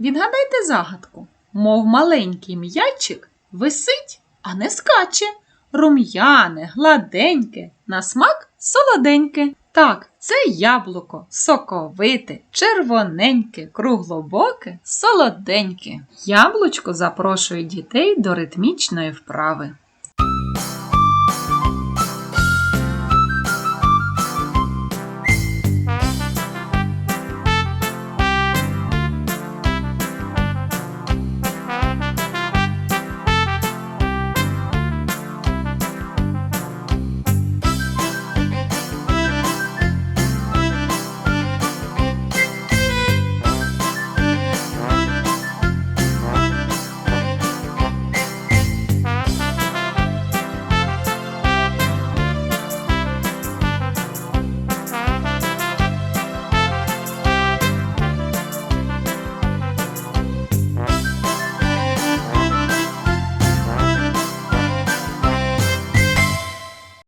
Відгадайте загадку. Мов маленький м'ячик висить, а не скаче. Рум'яне, гладеньке, на смак солоденьке. Так, це яблуко, соковите, червоненьке, круглобоке, солоденьке. Яблучко запрошує дітей до ритмічної вправи.